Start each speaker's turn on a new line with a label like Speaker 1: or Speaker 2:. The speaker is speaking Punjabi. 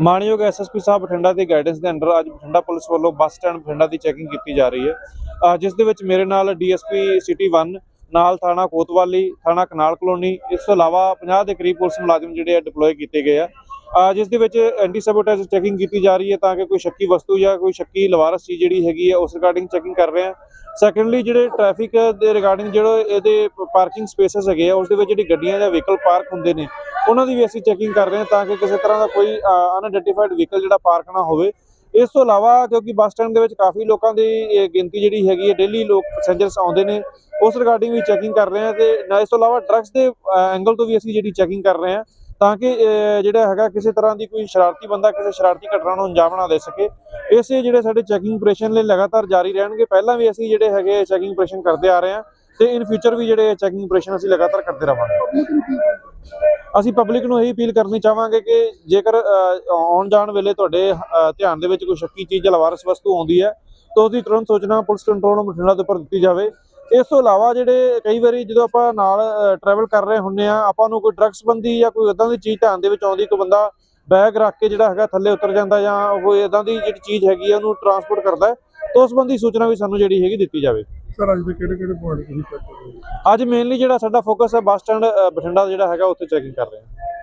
Speaker 1: ਮਾਨਯੋਗ ਐਸਐਸਪੀ ਸਾਹਿਬ ਬਠਿੰਡਾ ਦੀ ਗਾਈਡੈਂਸ ਦੇ ਅੰਡਰ ਅੱਜ ਬਠਿੰਡਾ ਪੁਲਿਸ ਵੱਲੋਂ ਬੱਸ ਸਟੈਂਡ ਬਠਿੰਡਾ ਦੀ ਚੈਕਿੰਗ ਕੀਤੀ ਜਾ ਰਹੀ ਹੈ। ਜਿਸ ਦੇ ਵਿੱਚ ਮੇਰੇ ਨਾਲ ਡੀਐਸਪੀ ਸਿਟੀ 1 ਨਾਲ ਥਾਣਾ ਕੋਤਵਾਲੀ, ਥਾਣਾ ਕਨਾਲ ਕਲੋਨੀ, ਇਸ ਤੋਂ ਇਲਾਵਾ 50 ਦੇ ਕਰੀਬ ਪੁਲਿਸ ਮੁਲਾਜ਼ਮ ਜਿਹੜੇ ਆ ਡਿਪਲੋਏ ਕੀਤੇ ਗਏ ਆ। ਜਿਸ ਦੇ ਵਿੱਚ ਐਂਟੀ ਸੈਬੋਟੇਜ ਚੈਕਿੰਗ ਕੀਤੀ ਜਾ ਰਹੀ ਹੈ ਤਾਂ ਕਿ ਕੋਈ ਸ਼ੱਕੀ ਵਸਤੂ ਜਾਂ ਕੋਈ ਸ਼ੱਕੀ ਲਵਾਰਸ ਚੀਜ਼ ਜਿਹੜੀ ਹੈਗੀ ਹੈ ਉਸ ਰਿਗਾਰਡਿੰਗ ਚੈਕਿੰਗ ਕਰ ਰਹੇ ਆ। ਸੈਕੰਡਲੀ ਜਿਹੜੇ ਟ੍ਰੈਫਿਕ ਦੇ ਰਿਗਾਰਡਿੰਗ ਜਿਹੜੇ ਇਹਦੇ ਪਾਰਕਿੰਗ ਸਪੇਸਸ ਹੈਗੇ ਆ, ਉਸ ਦੇ ਵਿੱਚ ਜਿਹੜੀ ਗੱਡੀਆਂ ਜਾਂ ਵਹੀਕਲ ਪਾਰਕ ਹੁੰਦੇ ਨੇ ਉਹਨਾਂ ਦੀ ਵੀ ਅਸੀਂ ਚੈਕਿੰਗ ਕਰ ਰਹੇ ਹਾਂ ਤਾਂ ਕਿ ਕਿਸੇ ਤਰ੍ਹਾਂ ਦਾ ਕੋਈ ਅਨਆਇਡੈਂਟੀਫਾਈਡ ਵਹੀਕਲ ਜਿਹੜਾ ਪਾਰਕ ਨਾ ਹੋਵੇ। ਇਸ ਤੋਂ ਇਲਾਵਾ ਕਿਉਂਕਿ ਬੱਸ ਸਟੈਂਡ ਦੇ ਵਿੱਚ ਕਾਫੀ ਲੋਕਾਂ ਦੀ ਗਿਣਤੀ ਜਿਹੜੀ ਹੈਗੀ ਹੈ ਡੇਲੀ ਲੋਕ ਪੈਸੇਂਜਰਸ ਆਉਂਦੇ ਨੇ। ਉਸ ਰਿਗਾਰਡਿੰਗ ਵੀ ਚੈਕਿੰਗ ਕਰ ਰਹੇ ਹਾਂ ਤੇ ਇਸ ਤੋਂ ਇਲਾਵਾ ਡਰੱਗਸ ਦੇ ਐਂਗਲ ਤੋਂ ਵੀ ਅਸੀਂ ਜਿਹੜੀ ਚੈਕਿੰਗ ਕਰ ਰਹੇ ਹਾਂ ਤਾਂ ਕਿ ਜਿਹੜਾ ਹੈਗਾ ਕਿਸੇ ਤਰ੍ਹਾਂ ਦੀ ਕੋਈ ਸ਼ਰਾਰਤੀ ਬੰਦਾ ਕਿਸੇ ਸ਼ਰਾਰਤੀ ਘਟਨਾ ਨੂੰ ਅੰਜਾਮ ਨਾ ਦੇ ਸਕੇ। ਇਸੇ ਜਿਹੜੇ ਸਾਡੇ ਚੈਕਿੰਗ ਆਪਰੇਸ਼ਨ ਲਈ ਲਗਾਤਾਰ ਜਾਰੀ ਰਹਿਣਗੇ। ਪਹਿਲਾਂ ਵੀ ਅਸੀਂ ਜਿਹੜੇ ਹੈਗੇ ਚੈਕਿੰਗ ਆਪਰੇਸ਼ਨ ਕਰਦੇ ਆ ਰਹੇ ਹਾਂ ਤੇ ਇਨ ਫਿਊਚਰ ਵੀ ਜਿਹੜੇ ਚੈਕਿੰਗ ਆਪਰੇਸ਼ਨ ਅਸੀਂ ਲਗਾਤਾਰ ਕਰਦੇ ਰਹਾਂਗੇ ਅਸੀਂ ਪਬਲਿਕ ਨੂੰ ਇਹੀ ਅਪੀਲ ਕਰਨੀ ਚਾਹਾਂਗੇ ਕਿ ਜੇਕਰ ਆਉਣ ਜਾਣ ਵੇਲੇ ਤੁਹਾਡੇ ਧਿਆਨ ਦੇ ਵਿੱਚ ਕੋਈ ਸ਼ੱਕੀ ਚੀਜ਼ ਜਾਂ ਲਵਾਰਸ ਵਸਤੂ ਆਉਂਦੀ ਹੈ, ਤਾਂ ਉਹਦੀ ਤੁਰੰਤ ਸੂਚਨਾ ਪੁਲਿਸ ਕੰਟਰੋਲ ਰੂਮ ਬਠਿੰਡਾ ਦੇ ਉੱਪਰ ਦਿੱਤੀ ਜਾਵੇ। ਇਸ ਤੋਂ ਇਲਾਵਾ ਜਿਹੜੇ ਕਈ ਵਾਰੀ ਜਦੋਂ ਆਪਾਂ ਨਾਲ ਟਰੈਵਲ ਕਰ ਰਹੇ ਹੁੰਨੇ ਆ ਆਪਾਂ ਨੂੰ ਕੋਈ ਡਰੱਗ ਸੰਬੰਧੀ ਜਾਂ ਕੋਈ ਇਦਾਂ ਦੀ ਚੀਜ਼ ਧਿਆਨ ਦੇ ਵਿੱਚ ਆਉਂਦੀ ਕੋਈ ਬੰਦਾ ਬੈਗ ਰੱਖ ਕੇ ਜਿਹੜਾ ਹੈਗਾ ਥੱਲੇ ਉਤਰ ਜਾਂਦਾ ਜਾਂ ਕੋਈ ਇਦਾਂ ਦੀ ਜਿਹੜੀ ਚੀਜ਼ ਹੈਗੀ ਆ, ਉਹਨੂੰ ਟਰਾਂਸਪੋਰਟ ਕਰਦਾ ਤਾਂ ਉਸ ਸੰਬੰਧੀ ਸੂਚਨਾ ਵੀ ਸਾਨੂੰ ਜਿਹੜੀ ਹੈਗੀ ਦਿੱਤੀ ਜਾਵੇ।
Speaker 2: ਸਰ, ਅੱਜ ਦੇ ਕਿਹੜੇ ਕਿਹੜੇ ਪੁਆਇੰਟ ਤੁਸੀਂ ਚੈੱਕ ਕਰ ਰਹੇ ਹੋ?
Speaker 1: ਅੱਜ ਮੇਨਲੀ ਜਿਹੜਾ ਸਾਡਾ ਫੋਕਸ ਹੈ ਬੱਸ ਸਟੈਂਡ ਬਠਿੰਡਾ ਜਿਹੜਾ ਹੈਗਾ, ਉੱਥੇ ਚੈਕਿੰਗ ਕਰ ਰਹੇ ਹਾਂ।